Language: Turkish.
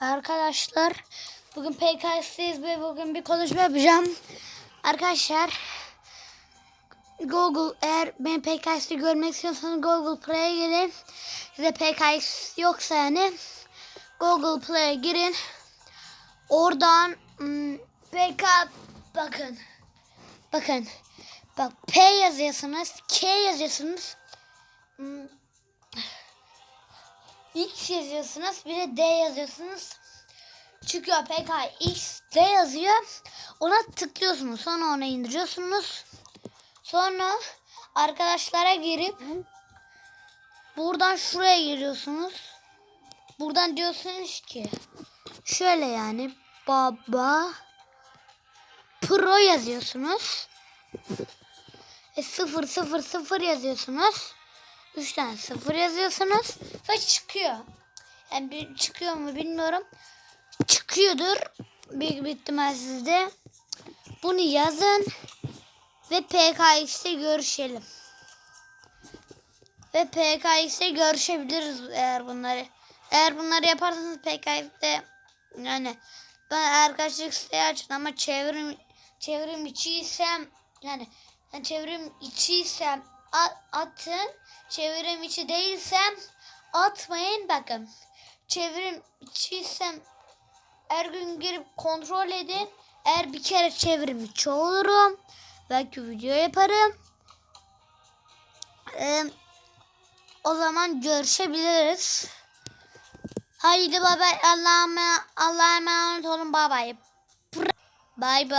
Arkadaşlar bugün PKS'deyiz ve bugün bir konuşma yapacağım. Arkadaşlar Google eğer ben PKS'de görmek istiyorsanız Google Play'e girin. Size PKS yoksa yani Google Play'e girin. Oradan hmm, PK bakın. Bakın. Bak P yazıyorsunuz. K yazıyorsunuz. Hmm, X yazıyorsunuz. Bir de D yazıyorsunuz. Çıkıyor PK X D yazıyor. Ona tıklıyorsunuz. Sonra onu indiriyorsunuz. Sonra arkadaşlara girip buradan şuraya giriyorsunuz. Buradan diyorsunuz ki şöyle yani baba pro yazıyorsunuz. E, sıfır sıfır sıfır yazıyorsunuz. Üç tane sıfır yazıyorsunuz ve çıkıyor. Yani bir çıkıyor mu bilmiyorum. Çıkıyordur. Bir ihtimal sizde. Bunu yazın ve PKX'te görüşelim. Ve PKX'te görüşebiliriz eğer bunları. Eğer bunları yaparsanız PKX'te yani ben arkadaşlık siteyi açın ama çevrim çevrim içiysem yani, yani çevrim içiysem a- atın. Çevrim içi değilsem atmayın bakın. Çevrim içiysem her gün girip kontrol edin. Eğer bir kere çevrim içi olurum. Belki video yaparım. Ee, o zaman görüşebiliriz. Haydi bay bay. Allah'a emanet, olun. Bay bay. Bay bay.